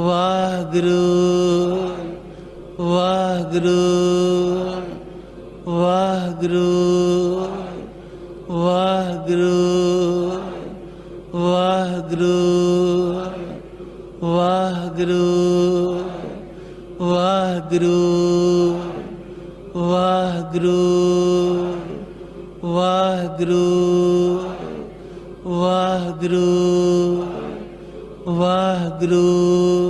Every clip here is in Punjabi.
ਵਾਹਿਗੁਰੂ ਵਾਹਿਗੁਰੂ ਵਾਹਿਗੁਰੂ ਵਾਹਿਗੁਰੂ ਵਾਹਿਗੁਰੂ ਵਾਹਿਗੁਰੂ ਵਾਹਿਗੁਰੂ ਵਾਹਿਗੁਰੂ ਵਾਹਿਗੁਰੂ ਵਾਹਿਗੁਰੂ ਵਾਹਿਗੁਰੂ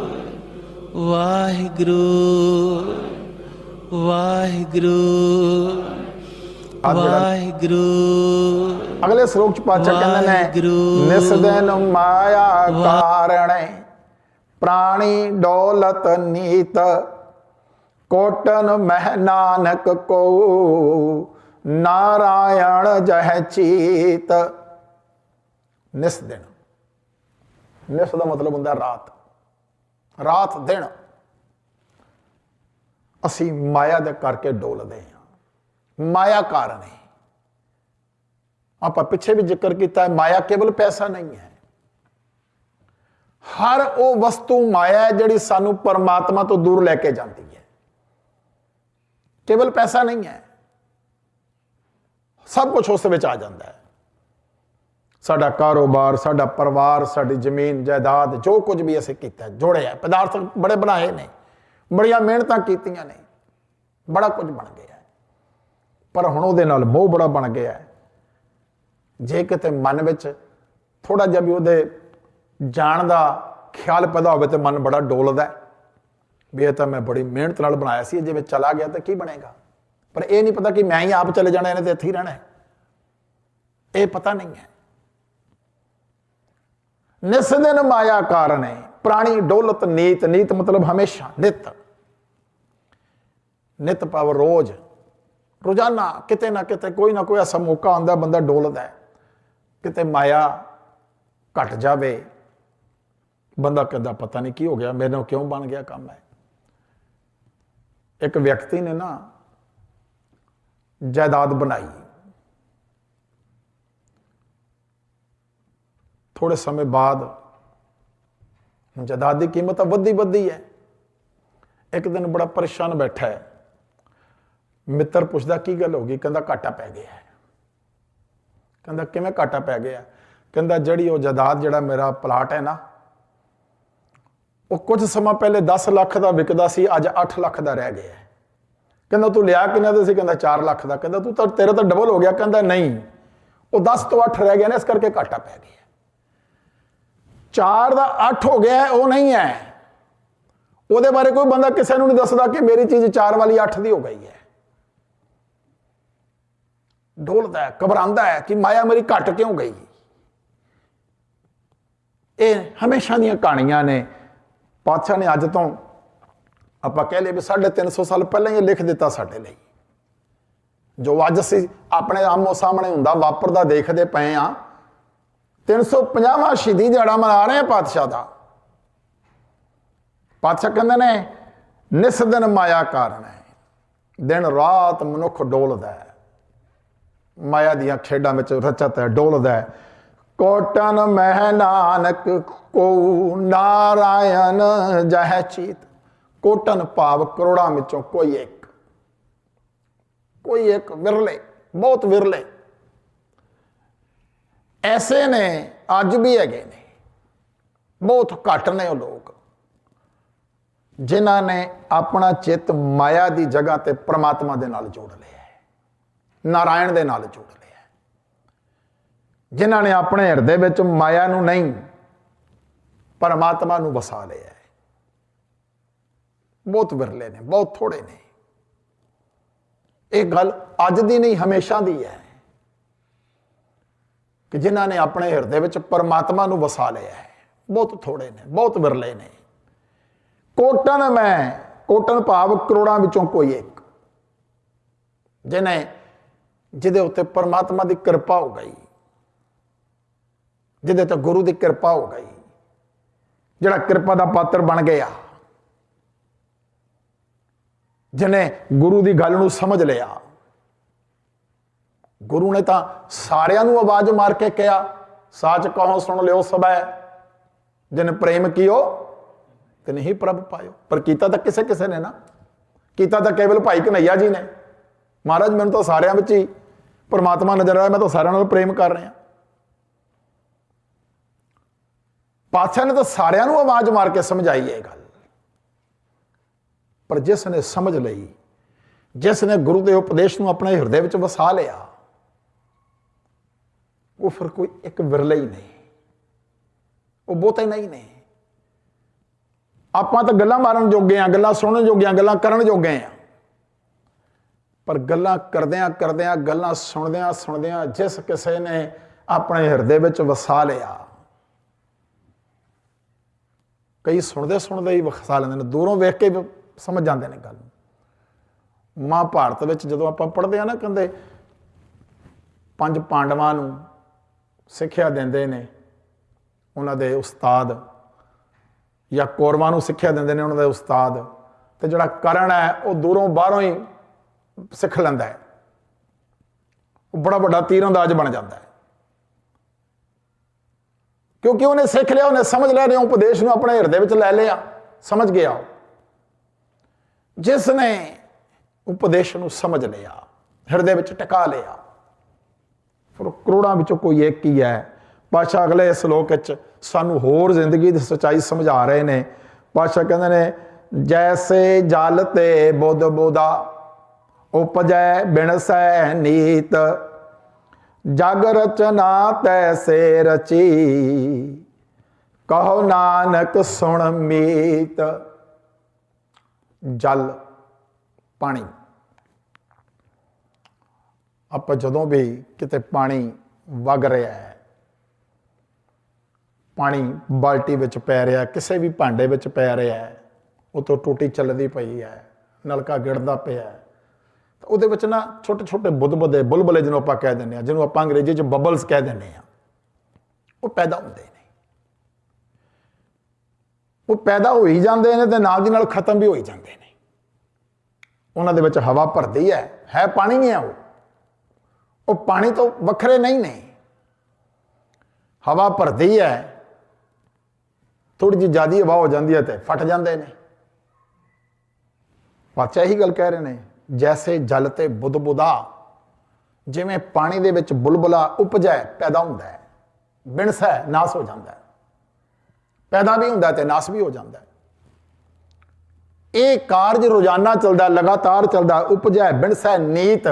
ਵਾਹਿਗੁਰੂ ਵਾਹਿਗੁਰੂ ਵਾਹਿਗੁਰੂ ਅਗਲੇ ਸ਼ਲੋਕ ਚ ਪਾਤਸ਼ਾਹ ਕਹਿੰਦੇ ਨੇ ਵਾਹਿਗੁਰੂ। ਨਿਸ ਦਿਨ ਮਾਇਆ ਕਾਰਣੇ ਪ੍ਰਾਣੀ ਡੋਲਤ ਨੀਤ ਕੋਟਨ ਮਹਿ ਨਾਨਕ ਕੋ ਨਾਰਾਇਣ ਜਹ ਚੀਤ। ਨਿਸ ਦਿਨ ਨਿਸ ਦਾ ਮਤਲਬ ਹੁੰਦਾ ਰਾਤ। ਰਾਤ ਦਿਨ ਅਸੀਂ ਮਾਇਆ ਦੇ ਕਰਕੇ ਡੋਲਦੇ ਹਾਂ। ਮਾਇਆ ਕਾਰਨ ਹੈ। ਆਪਾਂ ਪਿੱਛੇ ਵੀ ਜ਼ਿਕਰ ਕੀਤਾ ਹੈ, ਮਾਇਆ ਕੇਵਲ ਪੈਸਾ ਨਹੀਂ ਹੈ। ਹਰ ਉਹ ਵਸਤੂ ਮਾਇਆ ਹੈ ਜਿਹੜੀ ਸਾਨੂੰ ਪਰਮਾਤਮਾ ਤੋਂ ਦੂਰ ਲੈ ਕੇ ਜਾਂਦੀ ਹੈ। ਕੇਵਲ ਪੈਸਾ ਨਹੀਂ ਹੈ। ਸਭ ਕੁਝ ਉਸ ਵਿੱਚ ਆ ਜਾਂਦਾ ਹੈ। ਸਾਡਾ ਕਾਰੋਬਾਰ, ਸਾਡਾ ਪਰਿਵਾਰ, ਸਾਡੀ ਜ਼ਮੀਨ, ਜਾਇਦਾਦ, ਜੋ ਕੁਝ ਵੀ ਅਸੀਂ ਕੀਤਾ ਜੋੜਿਆ ਪਦਾਰਥ ਬੜੇ ਬਣਾਏ ਨੇ, ਬੜੀਆਂ ਮਿਹਨਤਾਂ ਕੀਤੀਆਂ ਨੇ, ਬੜਾ ਕੁਝ ਬਣ ਗਿਆ। ਹੈ। ਪਰ ਹੁਣ ਉਹਦੇ ਨਾਲ ਮੋਹ ਬੜਾ ਬਣ ਗਿਆ। ਜੇ ਕਿਤੇ ਮਨ ਵਿੱਚ ਥੋੜਾ ਜਿਹਾ ਵੀ ਉਹਦੇ ਜਾਣ ਦਾ ਖਿਆਲ ਪੈਦਾ ਹੋਵੇ ਤੇ ਮਨ ਬੜਾ ਡੋਲਦਾ ਵੀ ਇਹ ਤਾਂ ਮੈਂ ਬੜੀ ਮਿਹਨਤ ਨਾਲ ਬਣਾਇਆ ਸੀ ਜੇ ਵਿੱਚ ਚਲਾ ਗਿਆ ਤਾਂ ਕੀ ਬਣੇਗਾ? ਪਰ ਇਹ ਨਹੀਂ ਪਤਾ ਕਿ ਮੈਂ ਹੀ ਆਪ ਚਲੇ ਜਾਣਾ, ਇਹਨੇ ਤੇ ਇੱਥੇ ਹੀ ਰਹਿਣਾ ਇਹ ਪਤਾ ਨਹੀਂ ਹੈ। ਨਿਸ ਦਿਨ ਮਾਇਆ ਕਾਰਨ ਹੈ। ਪ੍ਰਾਣੀ ਡੋਲਤ ਨੀਤ ਨੀਤ ਮਤਲਬ ਹਮੇਸ਼ਾ ਨਿਤ। ਨਿਤ ਭਾਵ ਰੋਜ਼। ਰੋਜ਼ਾਨਾ ਕਿਤੇ ਨਾ ਕਿਤੇ ਕੋਈ ਨਾ ਕੋਈ ਐਸਾ ਮੌਕਾ ਆਉਂਦਾ, ਬੰਦਾ ਡੋਲਦਾ ਹੈ। ਕਿਤੇ ਮਾਇਆ ਘਟ ਜਾਵੇ। ਬੰਦਾ ਕਹਿੰਦਾ, ਪਤਾ ਨਹੀਂ ਕੀ ਹੋ ਗਿਆ, ਮੇਰੇ ਮੈਨੂੰ ਕਿਉਂ ਬਣ ਗਿਆ ਕੰਮ ਹੈ ਇੱਕ ਵਿਅਕਤੀ ਨੇ ਨਾ ਜਾਇਦਾਦ ਬਣਾਈ। ਥੋੜੇ ਸਮੇਂ ਬਾਅਦ ਹੁਣ ਜਾਇਦਾਦ ਦੀ ਕੀਮਤ ਤਾਂ ਵੱਧਦੀ ਵੱਧਦੀ ਹੈ ਇੱਕ ਦਿਨ ਬੜਾ ਪਰੇਸ਼ਾਨ ਬੈਠਾ ਹੈ ਮਿੱਤਰ ਪੁੱਛਦਾ ਕੀ ਗੱਲ ਹੋ ਗਈ ਕਹਿੰਦਾ ਘਾਟਾ ਪੈ ਗਿਆ ਕਹਿੰਦਾ ਕਿਵੇਂ ਘਾਟਾ ਪੈ ਗਿਆ ਕਹਿੰਦਾ ਜਿਹੜੀ ਉਹ ਜਾਇਦਾਦ ਜਿਹੜਾ ਮੇਰਾ ਪਲਾਟ ਹੈ ਨਾ ਉਹ ਕੁਝ ਸਮਾਂ ਪਹਿਲੇ 10 ਲੱਖ ਦਾ ਵਿਕਦਾ ਸੀ ਅੱਜ 8 ਲੱਖ ਦਾ ਰਹਿ ਗਿਆ ਕਹਿੰਦਾ ਤੂੰ ਲਿਆ ਕਿੰਨਾ ਦਾ ਸੀ ਕਹਿੰਦਾ 4 ਲੱਖ ਦਾ ਕਹਿੰਦਾ ਤੂੰ ਤਾਂ ਤੇਰਾ ਤਾਂ ਡਬਲ ਹੋ ਗਿਆ ਕਹਿੰਦਾ ਨਹੀਂ ਉਹ 10 ਤੋਂ 8 ਰਹਿ ਗਿਆ ਨਾ ਇਸ ਕਰਕੇ ਘਾਟਾ ਪੈ ਗਿਆ 4 ਦਾ 8 ਹੋ ਗਿਆ ਉਹ ਨਹੀਂ ਹੈ। ਉਹਦੇ ਬਾਰੇ ਕੋਈ ਬੰਦਾ ਕਿਸੇ ਨੂੰ ਨਹੀਂ ਦੱਸਦਾ ਕਿ ਮੇਰੀ ਚੀਜ਼ 4 ਵਾਲੀ 8 ਦੀ ਹੋ ਗਈ ਹੈ। ਢੋਲਦਾ ਹੈ, ਘਬਰਾਉਂਦਾ ਹੈ ਕਿ ਮਾਇਆ ਮੇਰੀ ਘਟ ਕਿਉਂ ਗਈ? ਇਹ ਹਮੇਸ਼ਾ ਦੀਆਂ ਕਹਾਣੀਆਂ ਨੇ। ਪਾਤਸ਼ਾਹ ਨੇ ਅੱਜ ਤੋਂ ਆਪਾਂ ਕਹਿ ਲਈਏ ਵੀ 350 ਸਾਲ ਪਹਿਲਾਂ ਹੀ ਇਹ ਲਿਖ ਦਿੱਤਾ ਸਾਡੇ ਲਈ। ਜੋ ਅੱਜ ਅਸੀਂ ਆਪਣੇ ਆਮੋ ਸਾਹਮਣੇ ਹੁੰਦਾ, ਵਾਪਰਦਾ ਦੇਖਦੇ ਪਏ ਆ 350ਵਾਂ ਸ਼ਹੀਦੀ ਦਿਹਾੜਾ ਮਨਾ ਰਹੇ ਆ ਪਾਤਸ਼ਾਹ ਦਾ। ਪਾਤਸ਼ਾਹ ਕਹਿੰਦੇ ਨੇ ਨਿਸ ਦਿਨ ਮਾਇਆ ਕਾਰਨ ਹੈ। ਦਿਨ ਰਾਤ ਮਨੁੱਖ ਡੋਲਦਾ ਹੈ। ਮਾਇਆ ਦੀਆਂ ਖੇਡਾਂ ਵਿੱਚ ਰਚਤ ਹੈ, ਡੋਲਦਾ ਹੈ। ਕੋਟਨ ਮਹਿ ਨਾਨਕ, ਕੋ ਨਾਰਾਇਣ ਜਹ ਚੀਤ। ਕੋਟਨ ਭਾਵ ਕਰੋੜਾਂ ਵਿੱਚੋਂ ਕੋਈ ਇੱਕ ਕੋਈ ਇੱਕ ਵਿਰਲੇ, ਬਹੁਤ ਵਿਰਲੇ। ਐਸੇ ਨੇ, ਅੱਜ ਵੀ ਹੈਗੇ ਨੇ। ਬਹੁਤ ਘੱਟ ਨੇ ਉਹ ਲੋਕ। ਜਿਨ੍ਹਾਂ ਨੇ ਆਪਣਾ ਚਿੱਤ ਮਾਇਆ ਦੀ ਜਗ੍ਹਾ ਤੇ ਪ੍ਰਮਾਤਮਾ ਦੇ ਨਾਲ ਜੋੜ ਲਿਆ ਹੈ, ਨਾਰਾਇਣ ਦੇ ਨਾਲ ਜੋੜ ਲਿਆ ਹੈ। ਜਿਨ੍ਹਾਂ ਨੇ ਆਪਣੇ ਹਿਰਦੇ ਵਿੱਚ ਮਾਇਆ ਨੂੰ ਨਹੀਂ, ਪਰਮਾਤਮਾ ਨੂੰ ਵਸਾ ਲਿਆ ਹੈ। ਬਹੁਤ ਵਿਰਲੇ ਨੇ, ਬਹੁਤ ਥੋੜੇ ਨੇ। ਇਹ ਗੱਲ ਅੱਜ ਦੀ ਨਹੀਂ, ਹਮੇਸ਼ਾ ਦੀ ਹੈ। ਕਿ ਜਿਨ੍ਹਾਂ ਨੇ ਆਪਣੇ ਹਿਰਦੇ ਵਿੱਚ ਪਰਮਾਤਮਾ ਨੂੰ ਵਸਾ ਲਿਆ ਹੈ। ਬਹੁਤ ਥੋੜੇ ਨੇ, ਬਹੁਤ ਵਿਰਲੇ ਨੇ। ਕੋਟਨ ਮੈਂ, ਕੋਟਨ ਭਾਵ ਕਰੋੜਾਂ ਵਿੱਚੋਂ ਕੋਈ ਇੱਕ। ਜਿਨੇ ਜਿਹਦੇ ਉੱਤੇ ਪਰਮਾਤਮਾ ਦੀ ਕਿਰਪਾ ਹੋ ਗਈ। ਜਿਹਦੇ ਤੇ ਗੁਰੂ ਦੀ ਕਿਰਪਾ ਹੋ ਗਈ। ਜਿਹੜਾ ਕਿਰਪਾ ਦਾ ਪਾਤਰ ਬਣ ਗਿਆ। ਜਿਨੇ ਗੁਰੂ ਦੀ ਗੱਲ ਨੂੰ ਸਮਝ ਲਿਆ। ਗੁਰੂ ਨੇ ਤਾਂ ਸਾਰਿਆਂ ਨੂੰ ਆਵਾਜ਼ ਮਾਰ ਕੇ ਕਿਹਾ, ਸਾਚ ਕਹੋ, ਸੁਣ ਲਿਓ ਸਬੈ ਜਿਨ ਪ੍ਰੇਮ ਕੀਓ ਤੇ ਨਹੀਂ ਪ੍ਰਭ ਪਾਇਓ। ਪਰ ਕੀਤਾ ਤਾਂ ਕਿਸੇ ਕਿਸੇ ਨੇ ਨਾ। ਕੀਤਾ ਤਾਂ ਕੇਵਲ ਭਾਈ ਕਨਈਆ ਜੀ ਨੇ। ਮਹਾਰਾਜ, ਮੈਨੂੰ ਤਾਂ ਸਾਰਿਆਂ ਵਿੱਚ ਹੀ ਪਰਮਾਤਮਾ ਨਜ਼ਰ ਆਇਆ, ਮੈਂ ਤਾਂ ਸਾਰਿਆਂ ਨਾਲ ਪ੍ਰੇਮ ਕਰ ਰਿਹਾ। ਪਾਤਸ਼ਾਹ ਨੇ ਤਾਂ ਸਾਰਿਆਂ ਨੂੰ ਆਵਾਜ਼ ਮਾਰ ਕੇ ਸਮਝਾਈ ਇਹ ਗੱਲ। ਪਰ ਜਿਸ ਨੇ ਸਮਝ ਲਈ, ਜਿਸ ਨੇ ਗੁਰੂ ਦੇ ਉਪਦੇਸ਼ ਨੂੰ ਆਪਣੇ ਹਿਰਦੇ ਵਿੱਚ ਵਸਾ ਲਿਆ ਉਹ ਫਿਰ ਕੋਈ ਇੱਕ ਵਿਰਲਾ ਹੀ ਨਹੀਂ। ਉਹ ਬਹੁਤੇ ਨਹੀਂ ਨੇ। ਆਪਾਂ ਤਾਂ ਗੱਲਾਂ ਮਾਰਨ ਜੋਗੇ ਆ ਗੱਲਾਂ ਸੁਣਨ ਜੋਗੇ ਆ ਗੱਲਾਂ ਕਰਨ ਜੋਗੇ ਆ ਪਰ ਗੱਲਾਂ ਕਰਦਿਆਂ ਕਰਦਿਆਂ, ਗੱਲਾਂ ਸੁਣਦਿਆਂ ਸੁਣਦਿਆਂ ਜਿਸ ਕਿਸੇ ਨੇ ਆਪਣੇ ਹਿਰਦੇ ਵਿੱਚ ਵਸਾ ਲਿਆ। ਕਈ ਸੁਣਦੇ ਸੁਣਦੇ ਹੀ ਵਸਾ ਲੈਂਦੇ ਨੇ, ਦੂਰੋਂ ਵੇਖ ਕੇ ਵੀ ਸਮਝ ਜਾਂਦੇ ਨੇ ਗੱਲ ਨੂੰ। ਮਹਾਭਾਰਤ ਵਿੱਚ ਜਦੋਂ ਆਪਾਂ ਪੜ੍ਹਦੇ ਆ ਨਾ ਕਹਿੰਦੇ ਪੰਜ ਪਾਂਡਵਾਂ ਨੂੰ ਸਿੱਖਿਆ ਦਿੰਦੇ ਨੇ, ਉਹਨਾਂ ਦੇ ਉਸਤਾਦ, ਜਾਂ ਕੌਰਵਾਂ ਨੂੰ ਸਿੱਖਿਆ ਦਿੰਦੇ ਨੇ ਉਹਨਾਂ ਦੇ ਉਸਤਾਦ, ਤੇ ਜਿਹੜਾ ਕਰਨ ਹੈ, ਉਹ ਦੂਰੋਂ ਬਾਹਰੋਂ ਹੀ ਸਿੱਖ ਲੈਂਦਾ ਹੈ ਉਹ ਬੜਾ ਵੱਡਾ ਤੀਰਅੰਦਾਜ਼ ਬਣ ਜਾਂਦਾ ਹੈ ਕਿਉਂਕਿ ਉਹਨੇ ਸਿੱਖ ਲਿਆ, ਉਹਨੇ ਸਮਝ ਲਿਆ ਨੇ ਉਪਦੇਸ਼ ਨੂੰ ਆਪਣੇ ਹਿਰਦੇ ਵਿੱਚ ਲੈ ਲਿਆ, ਸਮਝ ਗਿਆ ਉਹ। ਜਿਸ ਨੇ ਉਪਦੇਸ਼ ਨੂੰ ਸਮਝ ਲਿਆ, ਹਿਰਦੇ ਵਿੱਚ ਟਿਕਾ ਲਿਆ ਫਿਰ ਕਰੋੜਾਂ ਵਿੱਚੋਂ ਕੋਈ ਇੱਕ ਹੀ ਹੈ। ਪਾਸ਼ਾ ਅਗਲੇ ਸ਼ਲੋਕ ਵਿੱਚ ਸਾਨੂੰ ਹੋਰ ਜ਼ਿੰਦਗੀ ਦੀ ਸੱਚਾਈ ਸਮਝਾ ਰਹੇ ਨੇ। ਪਾਸ਼ਾ ਕਹਿੰਦੇ ਨੇ, ਜੈਸੇ ਜਲ ਤੇ ਬੁੱਧ ਬੋਦਾ, ਉਪਜੈ ਬਿਨ ਸੈ ਨੀਤ। ਜਗ ਰਚਨਾ ਤੈਸੇ ਰਚੀ, ਕਹੋ ਨਾਨਕ ਸੁਣ ਮੀਤ। ਜਲ, ਪਾਣੀ। ਆਪਾਂ ਜਦੋਂ ਵੀ ਕਿਤੇ ਪਾਣੀ ਵਗ ਰਿਹਾ ਹੈ, ਪਾਣੀ ਬਾਲਟੀ ਵਿੱਚ ਪੈ ਰਿਹਾ ਕਿਸੇ ਵੀ ਭਾਂਡੇ ਵਿੱਚ ਪੈ ਰਿਹਾ ਹੈ ਉਤੋਂ ਟੂਟੀ ਚੱਲਦੀ ਪਈ ਹੈ, ਨਲਕਾ ਗਿੜਦਾ ਪਿਆ ਹੈ, ਤਾਂ ਉਹਦੇ ਵਿੱਚ ਨਾ ਛੋਟੇ ਛੋਟੇ ਬੁੱਧਬੁੱਦੇ ਬੁਲਬੁਲੇ ਜਿਹਨੂੰ ਆਪਾਂ ਕਹਿ ਦਿੰਦੇ ਆ ਜਿਹਨੂੰ ਆਪਾਂ ਅੰਗਰੇਜ਼ੀ 'ਚ ਬਬਲਸ ਕਹਿ ਦਿੰਦੇ ਆ ਉਹ ਪੈਦਾ ਹੁੰਦੇ ਨੇ। ਉਹ ਪੈਦਾ ਹੋ ਹੀ ਜਾਂਦੇ ਨੇ ਤੇ ਨਾਲ ਦੀ ਨਾਲ ਖਤਮ ਵੀ ਹੋਈ ਜਾਂਦੇ ਨੇ। ਉਹਨਾਂ ਦੇ ਵਿੱਚ ਹਵਾ ਭਰਦੀ ਹੈ ਹੈ ਪਾਣੀ ਨਹੀਂ ਹੈ ਉਹ। ਉਹ ਪਾਣੀ ਤੋਂ ਵੱਖਰੇ ਨਹੀਂ ਨੇ। ਹਵਾ ਭਰਦੀ ਹੈ ਥੋੜੀ ਜਿਹੀ ਜ਼ਿਆਦੀ ਹਵਾ ਹੋ ਜਾਂਦੀ ਹੈ ਤੇ ਫਟ ਜਾਂਦੇ ਨੇ। ਪਾਚਾ ਇਹੀ ਗੱਲ ਕਹਿ ਰਹੇ ਨੇ, ਜੈਸੇ ਜਲ ਤੇ ਬੁੱਧ ਬੁਦਾ ਜਿਵੇਂ ਪਾਣੀ ਦੇ ਵਿੱਚ ਬੁਲਬੁਲਾ ਉਪਜੈ, ਪੈਦਾ ਹੁੰਦਾ ਹੈ। ਬਿਨਸੈ ਨਾਸ ਹੋ ਜਾਂਦਾ ਹੈ। ਪੈਦਾ ਵੀ ਹੁੰਦਾ ਤੇ ਨਾਸ ਵੀ ਹੋ ਜਾਂਦਾ ਹੈ। ਇਹ ਕਾਰਜ ਰੋਜ਼ਾਨਾ ਚੱਲਦਾ, ਲਗਾਤਾਰ ਚੱਲਦਾ, ਉਪਜੈ, ਬਿਨਸੈ ਨੀਤ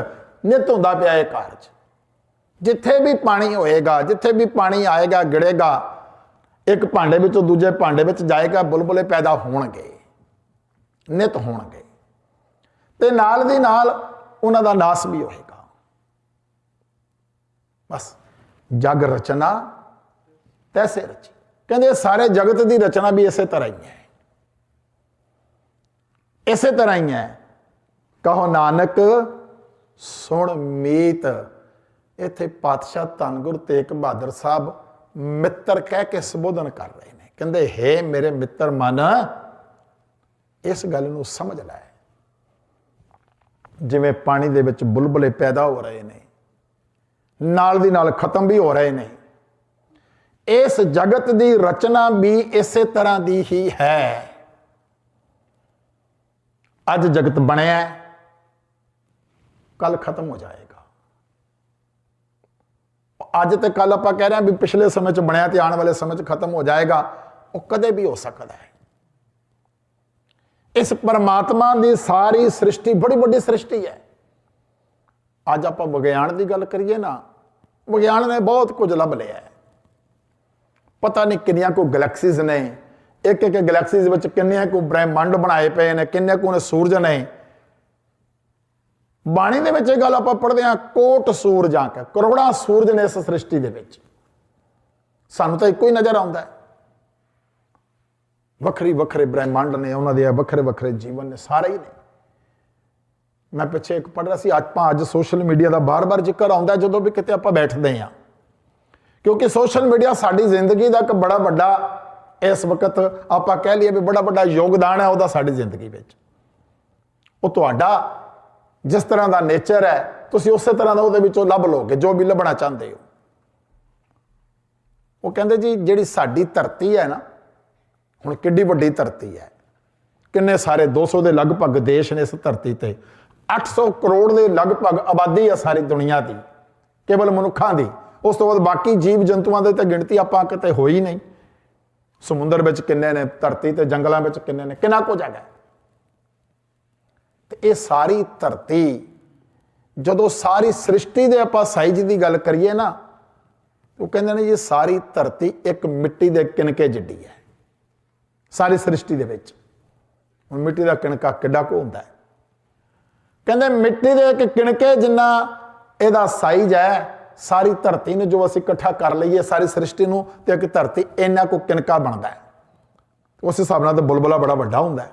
ਨਿਤ ਹੁੰਦਾ ਪਿਆ ਇਹ ਕਾਰਜ। ਜਿੱਥੇ ਵੀ ਪਾਣੀ ਹੋਏਗਾ, ਜਿੱਥੇ ਵੀ ਪਾਣੀ ਆਏਗਾ, ਗਿੜੇਗਾ, ਇੱਕ ਭਾਂਡੇ ਵਿੱਚੋਂ ਦੂਜੇ ਭਾਂਡੇ ਵਿੱਚ ਜਾਏਗਾ, ਬੁਲਬੁਲੇ ਪੈਦਾ ਹੋਣਗੇ। ਨਿਤ ਹੋਣਗੇ। ਤੇ ਨਾਲ ਦੀ ਨਾਲ ਉਹਨਾਂ ਦਾ ਨਾਸ ਵੀ ਹੋਏਗਾ। ਬਸ, ਜਗ ਰਚਨਾ ਤੈਸੇ ਰਚੀ। ਕਹਿੰਦੇ ਸਾਰੇ ਜਗਤ ਦੀ ਰਚਨਾ ਵੀ ਇਸੇ ਤਰ੍ਹਾਂ ਹੀ ਹੈ। ਇਸੇ ਤਰ੍ਹਾਂ ਹੀ ਹੈ। ਕਹੋ ਨਾਨਕ ਸੁਣ ਮੀਤ। ਇੱਥੇ ਪਾਤਸ਼ਾਹ ਧੰਨ ਗੁਰੂ ਤੇਗ ਬਹਾਦਰ ਸਾਹਿਬ ਮਿੱਤਰ ਕਹਿ ਕੇ ਸੰਬੋਧਨ ਕਰ ਰਹੇ ਨੇ। ਕਹਿੰਦੇ, ਹੈ ਮੇਰੇ ਮਿੱਤਰ ਮਨ, ਇਸ ਗੱਲ ਨੂੰ ਸਮਝ ਲੈ। ਜਿਵੇਂ ਪਾਣੀ ਦੇ ਵਿੱਚ ਬੁਲਬੁਲੇ ਪੈਦਾ ਹੋ ਰਹੇ ਨੇ, ਨਾਲ ਦੀ ਨਾਲ ਖਤਮ ਵੀ ਹੋ ਰਹੇ ਨੇ। ਇਸ ਜਗਤ ਦੀ ਰਚਨਾ ਵੀ ਇਸੇ ਤਰ੍ਹਾਂ ਦੀ ਹੀ ਹੈ। ਅੱਜ ਜਗਤ ਬਣਿਆ ਕੱਲ ਖਤਮ ਹੋ ਜਾਏਗਾ। ਅੱਜ ਤੇ ਕੱਲ ਆਪਾਂ ਕਹਿ ਰਹੇ ਹਾਂ ਵੀ ਪਿਛਲੇ ਸਮੇਂ 'ਚ ਬਣਿਆ ਤੇ ਆਉਣ ਵਾਲੇ ਸਮੇਂ 'ਚ ਖਤਮ ਹੋ ਜਾਏਗਾ, ਉਹ ਕਦੇ ਵੀ ਹੋ ਸਕਦਾ ਹੈ। ਇਸ ਪਰਮਾਤਮਾ ਦੀ ਸਾਰੀ ਸ੍ਰਿਸ਼ਟੀ, ਬੜੀ ਵੱਡੀ ਸ੍ਰਿਸ਼ਟੀ ਹੈ। ਅੱਜ ਆਪਾਂ ਵਿਗਿਆਨ ਦੀ ਗੱਲ ਕਰੀਏ ਨਾ, ਵਿਗਿਆਨ ਨੇ ਬਹੁਤ ਕੁਝ ਲੱਭ ਲਿਆ ਹੈ। ਪਤਾ ਨਹੀਂ ਕਿੰਨੀਆਂ ਕੋ ਗੈਲੈਕਸੀਜ਼ ਨੇ ਇੱਕ ਇੱਕ ਗੈਲੈਕਸੀਜ਼ ਵਿੱਚ ਕਿੰਨੇ ਕੋ ਬ੍ਰਹਿਮੰਡ ਬਣਾਏ ਪਏ ਨੇ, ਕਿੰਨੇ ਕੋ ਨੇ ਸੂਰਜ ਨੇ ਬਾਣੀ ਦੇ ਵਿੱਚ ਇਹ ਗੱਲ ਆਪਾਂ ਪੜ੍ਹਦੇ ਹਾਂ, ਕੋਟ ਸੂਰਜਾਂ ਕਾ ਕਰੋੜਾਂ ਸੂਰਜ ਨੇ ਇਸ ਸ੍ਰਿਸ਼ਟੀ ਦੇ ਵਿੱਚ। ਸਾਨੂੰ ਤਾਂ ਇੱਕੋ ਹੀ ਨਜ਼ਰ ਆਉਂਦਾ ਹੈ। ਵੱਖਰੀ ਵੱਖਰੇ ਬ੍ਰਹਿਮੰਡ ਨੇ, ਉਹਨਾਂ ਦੇ ਵੱਖਰੇ ਵੱਖਰੇ ਜੀਵਨ ਨੇ, ਸਾਰੇ ਹੀ ਨੇ। ਮੈਂ ਪਿੱਛੇ ਇੱਕ ਪੜ੍ਹ ਰਿਹਾ ਸੀ ਆਪਾਂ ਅੱਜ ਸੋਸ਼ਲ ਮੀਡੀਆ ਦਾ ਬਾਰ-ਬਾਰ ਜ਼ਿਕਰ ਆਉਂਦਾ ਜਦੋਂ ਵੀ ਕਿਤੇ ਆਪਾਂ ਬੈਠਦੇ ਹਾਂ। ਕਿਉਂਕਿ ਸੋਸ਼ਲ ਮੀਡੀਆ ਸਾਡੀ ਜ਼ਿੰਦਗੀ ਦਾ ਇੱਕ ਬੜਾ ਵੱਡਾ, ਇਸ ਵਕਤ ਆਪਾਂ ਕਹਿ ਲਈਏ ਵੀ ਬੜਾ ਵੱਡਾ ਯੋਗਦਾਨ ਹੈ, ਉਹਦਾ ਸਾਡੀ ਜ਼ਿੰਦਗੀ ਵਿੱਚ। ਉਹ ਤੁਹਾਡਾ ਜਿਸ ਤਰ੍ਹਾਂ ਦਾ ਨੇਚਰ ਹੈ, ਤੁਸੀਂ ਉਸੇ ਤਰ੍ਹਾਂ ਦਾ ਉਹਦੇ ਵਿੱਚੋਂ ਲੱਭ ਲੋਗੇ ਜੋ ਵੀ ਲੱਭਣਾ ਚਾਹੁੰਦੇ ਹੋ। ਉਹ ਕਹਿੰਦੇ ਜੀ, ਜਿਹੜੀ ਸਾਡੀ ਧਰਤੀ ਹੈ ਨਾ, ਹੁਣ ਕਿੱਡੀ ਵੱਡੀ ਧਰਤੀ ਹੈ। ਕਿੰਨੇ ਸਾਰੇ 200 ਦੇ ਲਗਭਗ ਦੇਸ਼ ਨੇ ਇਸ ਧਰਤੀ ਤੇ। 800 ਕਰੋੜ ਦੇ ਲਗਭਗ ਆਬਾਦੀ ਹੈ ਸਾਰੀ ਦੁਨੀਆ ਦੀ, ਕੇਵਲ ਮਨੁੱਖਾਂ ਦੀ। ਉਸ ਤੋਂ ਬਾਅਦ ਬਾਕੀ ਜੀਵ ਜੰਤੂਆਂ ਦੇ ਤੇ ਗਿਣਤੀ ਆਪਾਂ ਕਿਤੇ ਹੋਈ ਨਹੀਂ। ਸਮੁੰਦਰ ਵਿੱਚ ਕਿੰਨੇ ਨੇ, ਧਰਤੀ ਤੇ ਜੰਗਲਾਂ ਵਿੱਚ ਕਿੰਨੇ ਨੇ, ਕਿੰਨਾ ਕੁਝ ਹੈਗਾ। ਤੇ ਇਹ ਸਾਰੀ ਧਰਤੀ, ਜਦੋਂ ਸਾਰੀ ਸ੍ਰਿਸ਼ਟੀ ਦੇ ਆਪਾਂ ਸਾਈਜ਼ ਦੀ ਗੱਲ ਕਰੀਏ ਨਾ, ਉਹ ਕਹਿੰਦੇ ਨੇ ਜੀ ਸਾਰੀ ਧਰਤੀ ਇੱਕ ਮਿੱਟੀ ਦੇ ਕਿਣਕੇ ਜਿੱਡੀ ਹੈ, ਸਾਰੀ ਸ੍ਰਿਸ਼ਟੀ ਦੇ ਵਿੱਚ। ਹੁਣ ਮਿੱਟੀ ਦਾ ਕਿਣਕਾ ਕਿੱਡਾ ਕੁ ਹੁੰਦਾ ਹੈ? ਕਹਿੰਦੇ ਮਿੱਟੀ ਦੇ ਇੱਕ ਕਿਣਕੇ ਜਿੰਨਾ ਇਹਦਾ ਸਾਈਜ਼ ਹੈ, ਸਾਰੀ ਧਰਤੀ ਨੂੰ ਜੋ ਅਸੀਂ ਇਕੱਠਾ ਕਰ ਲਈਏ ਸਾਰੀ ਸ੍ਰਿਸ਼ਟੀ ਨੂੰ, ਤੇ ਇੱਕ ਧਰਤੀ ਇੰਨਾ ਕੋ ਕਿਣਕਾ ਬਣਦਾ ਹੈ। ਉਸ ਹਿਸਾਬ ਨਾਲ ਤਾਂ ਬੁਲਬੁਲਾ ਬੜਾ ਵੱਡਾ ਹੁੰਦਾ ਹੈ।